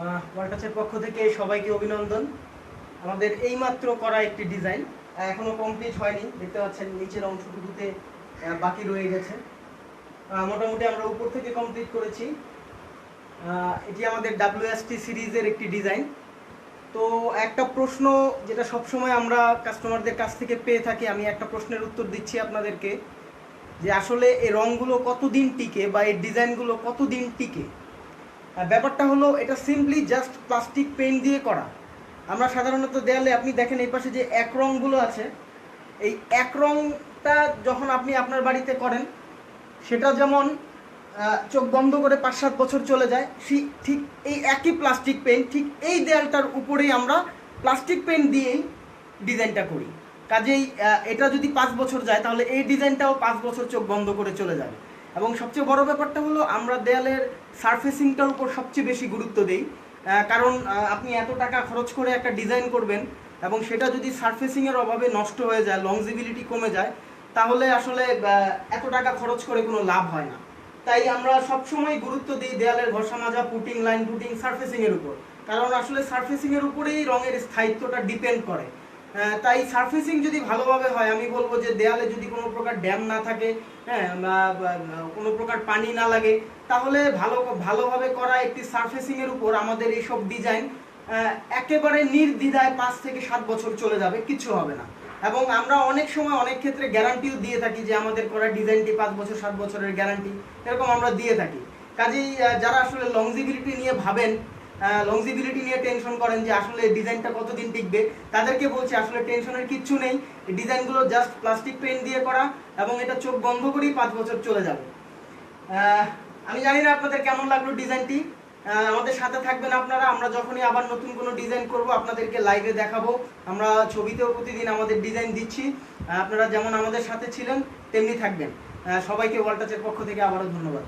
ওয়ালটাচের পক্ষ থেকে সবাইকে অভিনন্দন। আমাদের এইমাত্র করা একটি ডিজাইন এখনও কমপ্লিট হয়নি। দেখতে পাচ্ছেন নিচের অংশটুকুতে বাকি রয়ে গেছে। মোটামুটি আমরা উপর থেকে কমপ্লিট করেছি। এটি আমাদের ডাব্লিউএসটি সিরিজের একটি ডিজাইন। তো একটা প্রশ্ন যেটা সবসময় আমরা কাস্টমারদের কাছ থেকে পেয়ে থাকি, আমি একটা প্রশ্নের উত্তর দিচ্ছি আপনাদেরকে। যে আসলে এই রঙগুলো কতদিন টিকে বা এই ডিজাইনগুলো কতদিন টিকে? ব্যাপারটা হলো, এটা সিম্পলি জাস্ট প্লাস্টিক পেইন্ট দিয়ে করা। আমরা সাধারণত দেয়ালে আপনি দেখেন এই পাশে যে এক রঙগুলো আছে, এই এক রঙটা যখন আপনি আপনার বাড়িতে করেন, সেটা যেমন চোখ বন্ধ করে পাঁচ সাত বছর চলে যায়, সে- ঠিক এই একই প্লাস্টিক পেইন্ট ঠিক এই দেয়ালটার উপরেই আমরা প্লাস্টিক পেইন্ট দিয়েই ডিজাইনটা করি। কাজেই এটা যদি পাঁচ বছর যায়, তাহলে এই ডিজাইনটাও পাঁচ বছর চোখ বন্ধ করে চলে যাবে। এবং সবচেয়ে বড় ব্যাপারটা হলো আমরা দেয়ালের সারফেসিংটার উপর সবচেয়ে বেশি গুরুত্ব দিই। কারণ আপনি এত টাকা খরচ করে একটা ডিজাইন করবেন এবং সেটা যদি সারফেসিংয়ের অভাবে নষ্ট হয়ে যায় লংজিবিলিটি কমে যায়, তাহলে আসলে এত টাকা খরচ করে কোনো লাভ হয় না। তাই আমরা সবসময় গুরুত্ব দিই দেয়ালের ঘষা মাজা পুটিং লাইন পুটিং সারফেসিং এর উপর। কারণ আসলে সারফেসিং এর উপরেই রঙের স্থায়িত্বটা ডিপেন্ড করে। তাই সার্ফেসিং যদি ভালোভাবে হয়, আমি বলব যে দেয়ালে যদি কোনো প্রকার ড্যাম না থাকে হ্যাঁ কোনো প্রকার পানি না লাগে, তাহলে ভালো, ভালোভাবে করা একটি সার্ফেসিংয়ের উপর আমাদের এইসব ডিজাইন একেবারে নির্দ্বিধায় পাঁচ থেকে সাত বছর চলে যাবে কিছু হবে না। এবং আমরা অনেক সময় অনেক ক্ষেত্রে গ্যারান্টিও দিয়ে থাকি যে আমাদের করা ডিজাইনটি পাঁচ বছর, সাত বছরের গ্যারান্টি এরকম আমরা দিয়ে থাকি। কাজেই যারা আসলে লংজিবিলিটি নিয়ে ভাবেন লংজিবিলিটি নিয়ে টেনশন করেন যে আসলে ডিজাইনটা কতদিন টিকবে। তাদেরকে বলছি, আসলে টেনশনের কিচ্ছু নেই। ডিজাইনগুলো জাস্ট প্লাস্টিক পেইন্ট দিয়ে করা এবং এটা চোখ বন্ধ করেই পাঁচ বছর চলে যাবে। আমি জানি না আপনাদের কেমন লাগল ডিজাইনটি আমাদের সাথে থাকবেন আপনারা। আমরা যখনই আবার নতুন কোনো ডিজাইন করব, আপনাদেরকে লাইভে দেখাবো। আমরা ছবিতেও প্রতিদিন আমাদের ডিজাইন দিচ্ছি। আপনারা যেমন আমাদের সাথে ছিলেন, তেমনি থাকবেন। সবাইকে ওয়ালটাচের পক্ষ থেকে আবারও ধন্যবাদ।